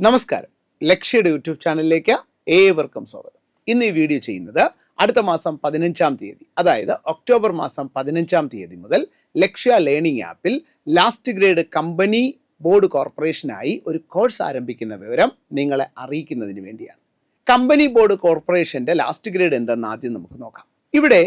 നമസ്കാരം. ലക്ഷ്യയുടെ യൂട്യൂബ് ചാനലിലേക്ക് ഏവർക്കും സ്വാഗതം. ഇന്ന് ഈ വീഡിയോ ചെയ്യുന്നത് അടുത്ത മാസം പതിനഞ്ചാം തീയതി അതായത് ഒക്ടോബർ മാസം പതിനഞ്ചാം തീയതി മുതൽ ലക്ഷ്യ ലേണിംഗ് ആപ്പിൽ ലാസ്റ്റ് ഗ്രേഡ് കമ്പനി ബോർഡ് കോർപ്പറേഷനായി ഒരു കോഴ്സ് ആരംഭിക്കുന്ന വിവരം നിങ്ങളെ അറിയിക്കുന്നതിന് വേണ്ടിയാണ്. കമ്പനി ബോർഡ് കോർപ്പറേഷന്റെ ലാസ്റ്റ് ഗ്രേഡ് എന്തെന്ന് ആദ്യം നമുക്ക് നോക്കാം. ഇവിടെ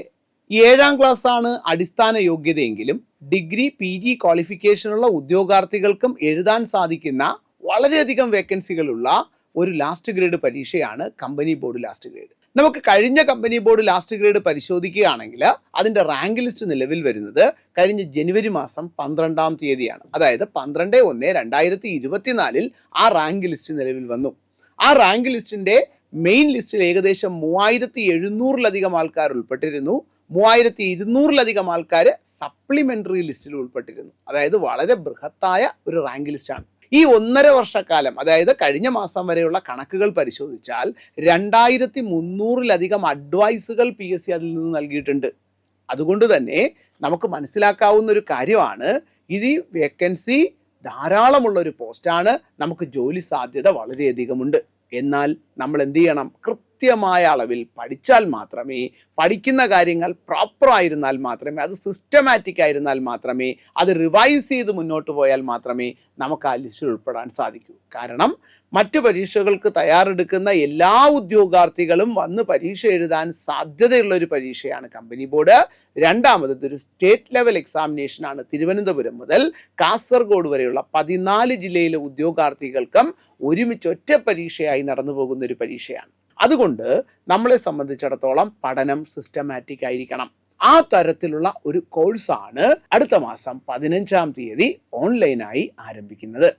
ഏഴാം ക്ലാസ് ആണ് അടിസ്ഥാന യോഗ്യതയെങ്കിലും ഡിഗ്രി പി ജി ക്വാളിഫിക്കേഷനുള്ള ഉദ്യോഗാർത്ഥികൾക്കും എഴുതാൻ സാധിക്കുന്ന വളരെയധികം വേക്കൻസികളുള്ള ഒരു ലാസ്റ്റ് ഗ്രേഡ് പരീക്ഷയാണ് കമ്പനി ബോർഡ് ലാസ്റ്റ് ഗ്രേഡ് നമുക്ക് കഴിഞ്ഞ കമ്പനി ബോർഡ് ലാസ്റ്റ് ഗ്രേഡ് പരിശോധിക്കുകയാണെങ്കിൽ അതിന്റെ റാങ്ക് ലിസ്റ്റ് നിലവിൽ വരുന്നത് കഴിഞ്ഞ ജനുവരി മാസം പന്ത്രണ്ടാം തീയതിയാണ്. അതായത് പന്ത്രണ്ട് ഒന്ന് രണ്ടായിരത്തി ഇരുപത്തിനാലിൽ ആ റാങ്ക് ലിസ്റ്റ് നിലവിൽ വന്നു. ആ റാങ്ക് ലിസ്റ്റിന്റെ മെയിൻ ലിസ്റ്റിൽ ഏകദേശം മൂവായിരത്തി എഴുന്നൂറിലധികം ആൾക്കാർ ഉൾപ്പെട്ടിരുന്നു. മൂവായിരത്തി ഇരുന്നൂറിലധികം ആൾക്കാർ സപ്ലിമെന്ററി ലിസ്റ്റിൽ ഉൾപ്പെട്ടിരുന്നു. അതായത് വളരെ ബൃഹത്തായ ഒരു റാങ്ക് ലിസ്റ്റാണ് ഈ ഒന്നര വർഷക്കാലം അതായത് കഴിഞ്ഞ മാസം വരെയുള്ള കണക്കുകൾ പരിശോധിച്ചാൽ രണ്ടായിരത്തി മുന്നൂറിലധികം അഡ്വൈസുകൾ പി എസ് സി അതിൽ നിന്ന് നൽകിയിട്ടുണ്ട്. അതുകൊണ്ട് തന്നെ നമുക്ക് മനസ്സിലാക്കാവുന്ന ഒരു കാര്യമാണ് ഇത് വേക്കൻസി ധാരാളമുള്ള ഒരു പോസ്റ്റാണ് നമുക്ക് ജോലി സാധ്യത വളരെയധികമുണ്ട്. എന്നാൽ നമ്മൾ എന്ത് ചെയ്യണം? കൃത്യമായ അളവിൽ പഠിച്ചാൽ മാത്രമേ പഠിക്കുന്ന കാര്യങ്ങൾ പ്രോപ്പർ ആയിരുന്നാൽ മാത്രമേ അത് സിസ്റ്റമാറ്റിക് ആയിരുന്നാൽ മാത്രമേ അത് റിവൈസ് ചെയ്ത് മുന്നോട്ട് പോയാൽ മാത്രമേ നമുക്ക് ആ ലിസ്റ്റിൽ ഉൾപ്പെടാൻ സാധിക്കൂ. കാരണം മറ്റു പരീക്ഷകൾക്ക് തയ്യാറെടുക്കുന്ന എല്ലാ ഉദ്യോഗാർത്ഥികളും വന്ന് പരീക്ഷ എഴുതാൻ സാധ്യതയുള്ള ഒരു പരീക്ഷയാണ് കമ്പനി ബോർഡ് രണ്ടാമത് ഒരു സ്റ്റേറ്റ് ലെവൽ എക്സാമിനേഷൻ ആണ്. തിരുവനന്തപുരം മുതൽ കാസർഗോഡ് വരെയുള്ള പതിനാല് ജില്ലയിലെ ഉദ്യോഗാർത്ഥികൾക്കും ഒരുമിച്ച് ഒറ്റ പരീക്ഷയായി നടന്നു പോകുന്ന ഒരു പരീക്ഷയാണ്. അതുകൊണ്ട് നമ്മളെ സംബന്ധിച്ചിടത്തോളം പഠനം സിസ്റ്റമാറ്റിക് ആയിരിക്കണം. ആ തരത്തിലുള്ള ഒരു കോഴ്സാണ് അടുത്ത മാസം പതിനഞ്ചാം തീയതി ഓൺലൈനായി ആരംഭിക്കുന്നത്.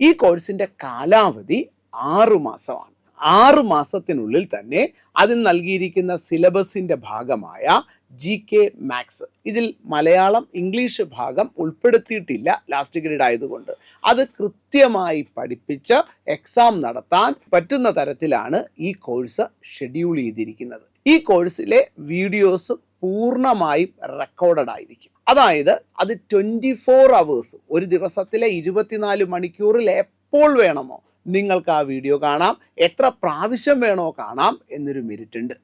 ഈ കോഴ്സിന്റെ കാലാവധി ആറു മാസമാണ്. ആറു മാസത്തിനുള്ളിൽ തന്നെ അതിന് നൽകിയിരിക്കുന്ന സിലബസിന്റെ ഭാഗമായ ജി കെ മാത്സ്. ഇതിൽ മലയാളം ഇംഗ്ലീഷ് ഭാഗം ഉൾപ്പെടുത്തിയിട്ടില്ല ലാസ്റ്റ് ഗ്രേഡ് ആയതുകൊണ്ട്. അത് കൃത്യമായി പഠിപ്പിച്ച് എക്സാം നടത്താൻ പറ്റുന്ന തരത്തിലാണ് ഈ കോഴ്സ് ഷെഡ്യൂൾ ചെയ്തിരിക്കുന്നത്. ഈ കോഴ്സിലെ വീഡിയോസ് പൂർണമായും റെക്കോർഡഡ് ആയിരിക്കും. അതായത് അത് ട്വന്റി ഫോർ അവേഴ്സ് ഒരു ദിവസത്തിലെ ഇരുപത്തിനാല് മണിക്കൂറിൽ എപ്പോൾ വേണമോ നിങ്ങൾക്ക് ആ വീഡിയോ കാണാം എത്ര പ്രാവശ്യം വേണോ കാണാം എന്നൊരു മെരിറ്റ് ഉണ്ട്.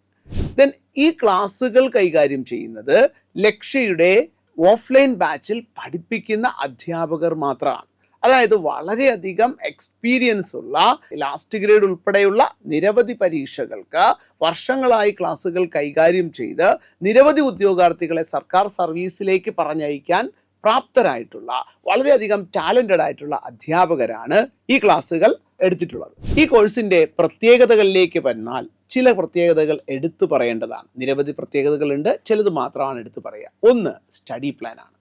ദെൻ ഈ ക്ലാസ്സുകൾ കൈകാര്യം ചെയ്യുന്നത് ലക്ഷ്യയുടെ ഓഫ്ലൈൻ ബാച്ചിൽ പഠിപ്പിക്കുന്ന അധ്യാപകർ മാത്രമാണ്. അതായത് വളരെയധികം എക്സ്പീരിയൻസ് ഉള്ള ലാസ്റ്റ് ഗ്രേഡ് ഉൾപ്പെടെയുള്ള നിരവധി പരീക്ഷകൾക്ക് വർഷങ്ങളായി ക്ലാസ്സുകൾ കൈകാര്യം ചെയ്ത് നിരവധി ഉദ്യോഗാർത്ഥികളെ സർക്കാർ സർവീസിലേക്ക് പറഞ്ഞയക്കാൻ പ്രാപ്തരായിട്ടുള്ള വളരെയധികം ടാലന്റഡ് ആയിട്ടുള്ള അധ്യാപകരാണ് ഈ ക്ലാസ്സുകൾ എടുത്തിട്ടുള്ളത്. ഈ കോഴ്സിന്റെ പ്രത്യേകതകളിലേക്ക് വന്നാൽ ചില പ്രത്യേകതകൾ എടുത്തു പറയേണ്ടതാണ്. നിരവധി പ്രത്യേകതകളുണ്ട്. ചിലത് മാത്രമാണ് എടുത്തു പറയുക ഒന്ന് സ്റ്റഡി പ്ലാൻ ആണ്.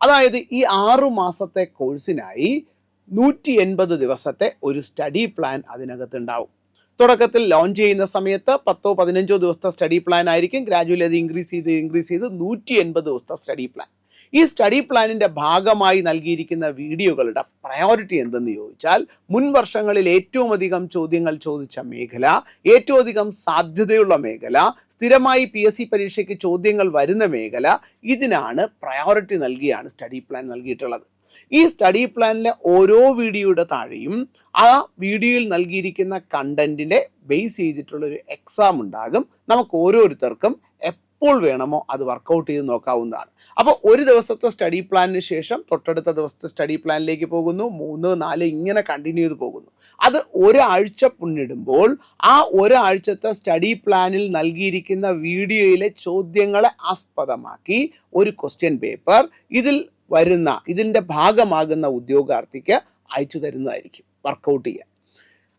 അതായത് ഈ ആറു മാസത്തെ കോഴ്സിനായി നൂറ്റി എൺപത് ദിവസത്തെ ഒരു സ്റ്റഡി പ്ലാൻ അതിനകത്തുണ്ടാവും. തുടക്കത്തിൽ ലോഞ്ച് ചെയ്യുന്ന സമയത്ത് പത്തോ പതിനഞ്ചോ ദിവസത്തെ സ്റ്റഡി പ്ലാൻ ആയിരിക്കും. ഗ്രാജുവലി അത് ഇൻക്രീസ് ചെയ്ത് ഇൻക്രീസ് ചെയ്ത് നൂറ്റി എൺപത് ദിവസത്തെ സ്റ്റഡി പ്ലാൻ ഈ സ്റ്റഡി പ്ലാനിന്റെ ഭാഗമായി നൽകിയിരിക്കുന്ന വീഡിയോകളുടെ പ്രയോറിറ്റി എന്തെന്ന് ചോദിച്ചാൽ മുൻ വർഷങ്ങളിൽ ഏറ്റവും അധികം ചോദ്യങ്ങൾ ചോദിച്ച മേഖല ഏറ്റവും അധികം സാധ്യതയുള്ള മേഖല സ്ഥിരമായി പി എസ് സി പരീക്ഷയ്ക്ക് ചോദ്യങ്ങൾ വരുന്ന മേഖല ഇതിനാണ് പ്രയോറിറ്റി നൽകിയാണ് സ്റ്റഡി പ്ലാൻ നൽകിയിട്ടുള്ളത്. ഈ സ്റ്റഡി പ്ലാനിലെ ഓരോ വീഡിയോയുടെ താഴെയും ആ വീഡിയോയിൽ നൽകിയിരിക്കുന്ന കണ്ടന്റിനെ ബേസ് ചെയ്തിട്ടുള്ള ഒരു എക്സാം ഉണ്ടാകും. നമുക്ക് ഓരോരുത്തർക്കും എപ്പോൾ വേണമോ അത് വർക്കൗട്ട് ചെയ്ത് നോക്കാവുന്നതാണ്. അപ്പോൾ ഒരു ദിവസത്തെ സ്റ്റഡി പ്ലാനിന് ശേഷം തൊട്ടടുത്ത ദിവസത്തെ സ്റ്റഡി പ്ലാനിലേക്ക് പോകുന്നു. മൂന്ന് നാല് ഇങ്ങനെ കണ്ടിന്യൂ ചെയ്ത് പോകുന്നു. അത് ഒരാഴ്ച പിന്നിടുമ്പോൾ ആ ഒരാഴ്ചത്തെ സ്റ്റഡി പ്ലാനിൽ നൽകിയിരിക്കുന്ന വീഡിയോയിലെ ചോദ്യങ്ങളെ ആസ്പദമാക്കി ഒരു ക്വസ്റ്റ്യൻ പേപ്പർ ഇതിൽ വരുന്ന ഇതിന്റെ ഭാഗമാകുന്ന ഉദ്യോഗാർത്ഥിക്ക് അയച്ചു തരുന്നതായിരിക്കും. വർക്കൗട്ട് ചെയ്യാൻ.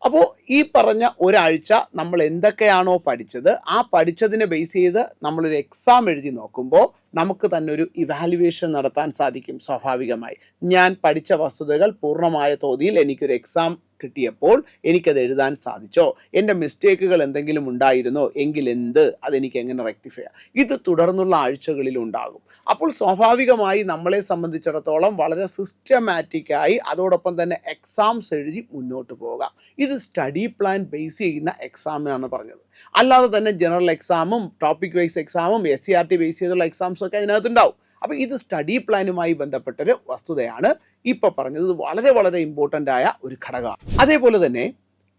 അപ്പോൾ ഈ പറഞ്ഞ ഒരാഴ്ച നമ്മൾ എന്തൊക്കെയാണോ പഠിച്ചത് ആ പഠിച്ചതിനെ ബേസ് ചെയ്ത് നമ്മളൊരു എക്സാം എഴുതി നോക്കുമ്പോൾ നമുക്ക് തന്നെ ഒരു ഇവാലുവേഷൻ നടത്താൻ സാധിക്കും സ്വാഭാവികമായി. ഞാൻ പഠിച്ച വസ്തുതകൾ പൂർണമായ തോതിൽ എനിക്കൊരു എക്സാം കിട്ടിയപ്പോൾ എനിക്കത് എഴുതാൻ സാധിച്ചോ? എന്റെ മിസ്റ്റേക്കുകൾ എന്തെങ്കിലും ഉണ്ടായിരുന്നോ? എങ്കിൽ എന്ത്? അതെനിക്ക് എങ്ങനെ റെക്ടിഫൈ ചെയ്യാം? ഇത് തുടർന്നുള്ള ആഴ്ചകളിൽ ഉണ്ടാകും. അപ്പോൾ സ്വാഭാവികമായി നമ്മളെ സംബന്ധിച്ചിടത്തോളം വളരെ സിസ്റ്റമാറ്റിക്കായി അതോടൊപ്പം തന്നെ എക്സാംസ് എഴുതി മുന്നോട്ട് പോകാം. ഇത് സ്റ്റഡി പ്ലാൻ ബേസ് ചെയ്യുന്ന എക്സാമിനാണ് പറഞ്ഞത്. അല്ലാതെ തന്നെ ജനറൽ എക്സാമും ടോപ്പിക് വൈസ് എക്സാമും S C R T base ചെയ്തുള്ള എക്സാംസും ഒക്കെ അതിനകത്തുണ്ടാവും. അപ്പോൾ ഇത് സ്റ്റഡി പ്ലാനുമായി ബന്ധപ്പെട്ടൊരു വസ്തുതയാണ് ഇപ്പോൾ പറഞ്ഞത് വളരെ വളരെ ഇമ്പോർട്ടന്റ് ആയ ഒരു ഘടകമാണ്. അതേപോലെ തന്നെ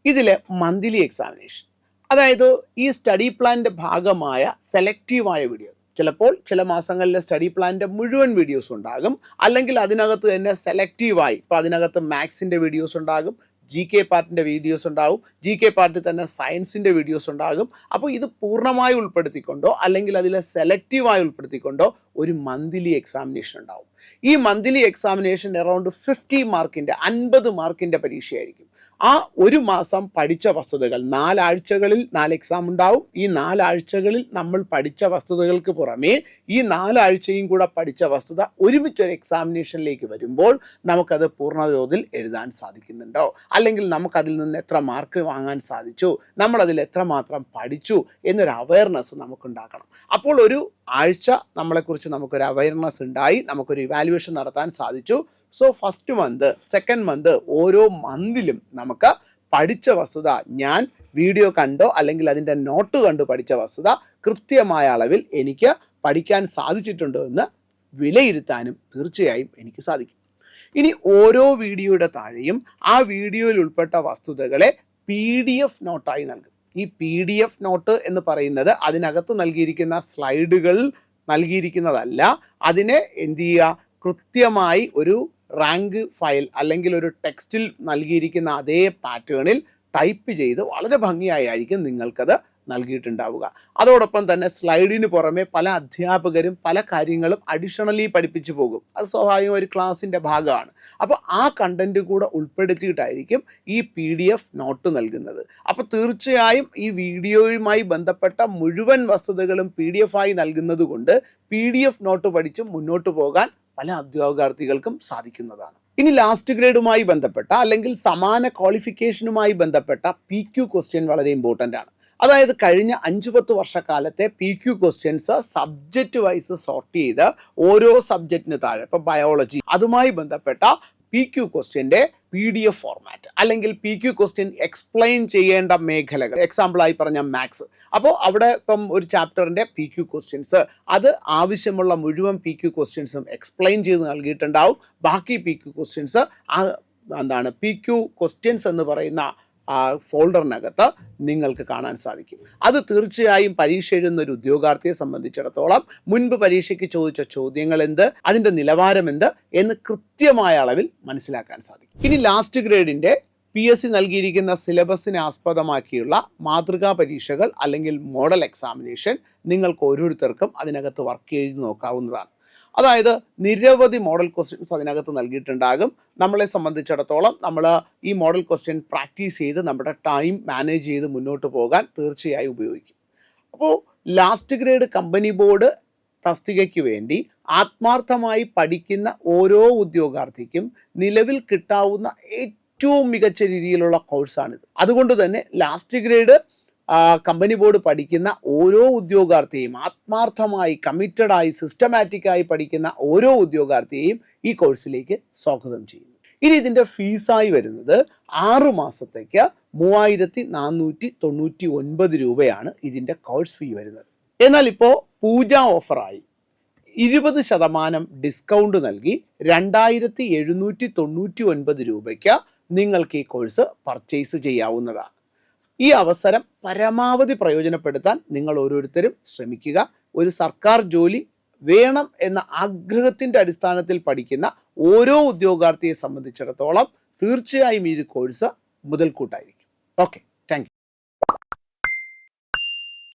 ഇതിലെ മന്ത്ലി എക്സാമിനേഷൻ അതായത് ഈ സ്റ്റഡി പ്ലാനിന്റെ ഭാഗമായ സെലക്റ്റീവായ വീഡിയോ ചിലപ്പോൾ ചില മാസങ്ങളിലെ സ്റ്റഡി പ്ലാനിന്റെ മുഴുവൻ വീഡിയോസ് ഉണ്ടാകും. അല്ലെങ്കിൽ അതിനകത്ത് തന്നെ സെലക്റ്റീവായി ഇപ്പോൾ അതിനകത്ത് മാത്സിന്റെ വീഡിയോസ് ഉണ്ടാകും. ജി കെ പാർട്ടിന്റെ വീഡിയോസ് ഉണ്ടാവും. ജി കെ പാർട്ടിൽ തന്നെ സയൻസിന്റെ വീഡിയോസ് ഉണ്ടാകും. അപ്പോൾ ഇത് പൂർണമായി ഉൾപ്പെടുത്തിക്കൊണ്ടോ അല്ലെങ്കിൽ അതിലെ സെലക്റ്റീവായി ഉൾപ്പെടുത്തിക്കൊണ്ടോ ഒരു മന്ത്ലി എക്സാമിനേഷൻ ഉണ്ടാവും. ഈ മന്ത്ലി എക്സാമിനേഷൻ അറൗണ്ട് ഫിഫ്റ്റി മാർക്കിന്റെ അൻപത് മാർക്കിന്റെ പരീക്ഷയായിരിക്കും. ആ ഒരു മാസം പഠിച്ച വസ്തുതകൾ നാലാഴ്ചകളിൽ നാല് എക്സാം ഉണ്ടാവും. ഈ നാലാഴ്ചകളിൽ നമ്മൾ പഠിച്ച വസ്തുതകൾക്ക് പുറമേ ഈ നാലാഴ്ചയും കൂടെ പഠിച്ച വസ്തുത ഒരുമിച്ച് ഒരു എക്സാമിനേഷനിലേക്ക് വരുമ്പോൾ നമുക്കത് പൂർണതോതിൽ എഴുതാൻ സാധിക്കുന്നുണ്ടോ? അല്ലെങ്കിൽ നമുക്കതിൽ നിന്ന് എത്ര മാർക്ക് വാങ്ങാൻ സാധിച്ചു? നമ്മളതിൽ എത്രമാത്രം പഠിച്ചു? എന്നൊരു അവയർനെസ് നമുക്കുണ്ടാക്കണം. അപ്പോൾ ഒരു ആഴ്ച നമ്മളെക്കുറിച്ച് നമുക്കൊരു അവയർനെസ് ഉണ്ടായി. നമുക്കൊരു ഇവാലുവേഷൻ നടത്താൻ സാധിച്ചു. So first month second month ഓരോ മന്തിലും നമുക്ക് പഠിച്ച വസ്തുത ഞാൻ വീഡിയോ കണ്ടോ അല്ലെങ്കിൽ അതിന്റെ നോട്ട് കണ്ടു പഠിച്ച വസ്തുത കൃത്യമായ അളവിൽ എനിക്ക് പഠിക്കാൻ സാധിച്ചിട്ടുണ്ടോ എന്ന് വിലയിരുത്താനും തീർച്ചയായും എനിക്ക് സാധിക്കും. ഇനി ഓരോ വീഡിയോയുടെ താഴെയും ആ വീഡിയോയിൽ ഉൾപ്പെട്ട വസ്തുതകളെ പി ഡി എഫ് നോട്ടായി നൽകും. ഈ പി ഡി എഫ് നോട്ട് എന്ന് പറയുന്നത് അതിനകത്ത് നൽകിയിരിക്കുന്ന സ്ലൈഡുകൾ നൽകിയിരിക്കുന്നതല്ല അതിനെ എന്ത് ചെയ്യുക? കൃത്യമായി ഒരു റാങ്ക് ഫയൽ അല്ലെങ്കിൽ ഒരു ടെക്സ്റ്റിൽ നൽകിയിരിക്കുന്ന അതേ പാറ്റേണിൽ ടൈപ്പ് ചെയ്ത് വളരെ ഭംഗിയായിരിക്കും നിങ്ങൾക്കത് നൽകിയിട്ടുണ്ടാവുക. അതോടൊപ്പം തന്നെ സ്ലൈഡിന് പുറമെ പല അധ്യാപകരും പല കാര്യങ്ങളും അഡീഷണലി പഠിപ്പിച്ചു പോകും. അത് സ്വാഭാവികം ഒരു ക്ലാസ്സിന്റെ ഭാഗമാണ്. അപ്പോൾ ആ കണ്ടന്റ് കൂടെ ഉൾപ്പെടുത്തിയിട്ടായിരിക്കും ഈ പി ഡി എഫ് നോട്ട് നൽകുന്നത്. അപ്പോൾ തീർച്ചയായും ഈ വീഡിയോയുമായി ബന്ധപ്പെട്ട മുഴുവൻ വസ്തുതകളും പി ഡി എഫ് ആയി നൽകുന്നത് കൊണ്ട് പി ഡി എഫ് നോട്ട് പഠിച്ച് മുന്നോട്ട് പോകാൻ പല ഉദ്യോഗാർത്ഥികൾക്കും സാധിക്കുന്നതാണ്. ഇനി ലാസ്റ്റ് ഗ്രേഡുമായി ബന്ധപ്പെട്ട അല്ലെങ്കിൽ സമാന ക്വാളിഫിക്കേഷനുമായി ബന്ധപ്പെട്ട പി ക്യു ക്വസ്റ്റ്യൻ വളരെ ഇമ്പോർട്ടന്റ് ആണ്. അതായത് കഴിഞ്ഞ അഞ്ചു പത്ത് വർഷക്കാലത്തെ P Q questions subject wise sort ചെയ്ത് ഓരോ സബ്ജക്റ്റിന് താഴെ ഇപ്പം ബയോളജി അതുമായി ബന്ധപ്പെട്ട പി ക്യു ക്വസ്റ്റ്യന്റെ പി ഡി എഫ് ഫോർമാറ്റ് അല്ലെങ്കിൽ പി ക്യു ക്വസ്റ്റ്യൻ എക്സ്പ്ലെയിൻ ചെയ്യേണ്ട മേഖലകൾ. എക്സാമ്പിളായി പറഞ്ഞ മാത്സ് അപ്പോൾ അവിടെ ഇപ്പം ഒരു ചാപ്റ്ററിന്റെ പി ക്യു ക്വസ്റ്റ്യൻസ് അത് ആവശ്യമുള്ള മുഴുവൻ പി ക്യു ക്വസ്റ്റ്യൻസും എക്സ്പ്ലെയിൻ ചെയ്ത് നൽകിയിട്ടുണ്ടാവും. ബാക്കി പി ക്യു ക്വസ്റ്റ്യൻസ് എന്താണ്? പി ക്യു ക്വസ്റ്റ്യൻസ് എന്ന് പറയുന്ന ആ ഫോൾഡറിനകത്ത് നിങ്ങൾക്ക് കാണാൻ സാധിക്കും. അത് തീർച്ചയായും പരീക്ഷ എഴുതുന്ന ഒരു ഉദ്യോഗാർത്ഥിയെ സംബന്ധിച്ചിടത്തോളം മുൻപ് പരീക്ഷയ്ക്ക് ചോദിച്ച ചോദ്യങ്ങൾ എന്ത് അതിന്റെ നിലവാരം എന്ത് എന്ന് കൃത്യമായ അളവിൽ മനസ്സിലാക്കാൻ സാധിക്കും. ഇനി ലാസ്റ്റ് ഗ്രേഡിന്റെ പി എസ് സി നൽകിയിരിക്കുന്ന സിലബസിനെ ആസ്പദമാക്കിയുള്ള മാതൃകാ പരീക്ഷകൾ അല്ലെങ്കിൽ മോഡൽ എക്സാമിനേഷൻ നിങ്ങൾക്ക് ഓരോരുത്തർക്കും അതിനകത്ത് വർക്ക് ചെയ്ത് നോക്കാവുന്നതാണ്. അതായത് നിരവധി മോഡൽ ക്വസ്റ്റ്യൻസ് അതിനകത്ത് നൽകിയിട്ടുണ്ടാകും. നമ്മളെ സംബന്ധിച്ചിടത്തോളം നമ്മൾ ഈ മോഡൽ ക്വസ്റ്റ്യൻ പ്രാക്ടീസ് ചെയ്ത് നമ്മുടെ ടൈം മാനേജ് ചെയ്ത് മുന്നോട്ട് പോകാൻ തീർച്ചയായും ഉപയോഗിക്കും. അപ്പോൾ ലാസ്റ്റ് ഗ്രേഡ് കമ്പനി ബോർഡ് തസ്തികയ്ക്ക് വേണ്ടി ആത്മാർത്ഥമായി പഠിക്കുന്ന ഓരോ ഉദ്യോഗാർത്ഥിക്കും നിലവിൽ കിട്ടാവുന്ന ഏറ്റവും മികച്ച രീതിയിലുള്ള കോഴ്സാണിത് അതുകൊണ്ട് തന്നെ ലാസ്റ്റ് ഗ്രേഡ് കമ്പനി ബോർഡ് പഠിക്കുന്ന ഓരോ ഉദ്യോഗാർത്ഥിയും ആത്മാർത്ഥമായി കമ്മിറ്റഡായി സിസ്റ്റമാറ്റിക്കായി പഠിക്കുന്ന ഓരോ ഉദ്യോഗാർത്ഥിയെയും ഈ കോഴ്സിലേക്ക് സ്വാഗതം ചെയ്യുന്നു. ഇനി ഇതിന്റെ ഫീസായി വരുന്നത് ആറു മാസത്തേക്ക് മൂവായിരത്തി നാനൂറ്റി തൊണ്ണൂറ്റി ഒൻപത് രൂപയാണ് ഇതിന്റെ കോഴ്സ് ഫീ വരുന്നത്. എന്നാൽ ഇപ്പോൾ പൂജ ഓഫറായി ഇരുപത് ശതമാനം ഡിസ്കൗണ്ട് നൽകി രണ്ടായിരത്തി എഴുന്നൂറ്റി തൊണ്ണൂറ്റി ഒൻപത് രൂപയ്ക്ക് നിങ്ങൾക്ക് ഈ കോഴ്സ് പർച്ചേസ് ചെയ്യാവുന്നതാണ്. ഈ അവസരം പരമാവധി പ്രയോജനപ്പെടുത്താൻ നിങ്ങൾ ഓരോരുത്തരും ശ്രമിക്കുക. ഒരു സർക്കാർ ജോലി വേണം എന്ന ആഗ്രഹത്തിന്റെ അടിസ്ഥാനത്തിൽ പഠിക്കുന്ന ഓരോ ഉദ്യോഗാർത്ഥിയെ സംബന്ധിച്ചിടത്തോളം തീർച്ചയായും ഈ കോഴ്സ് മുതൽക്കൂട്ടായിരിക്കും. ഓക്കെ.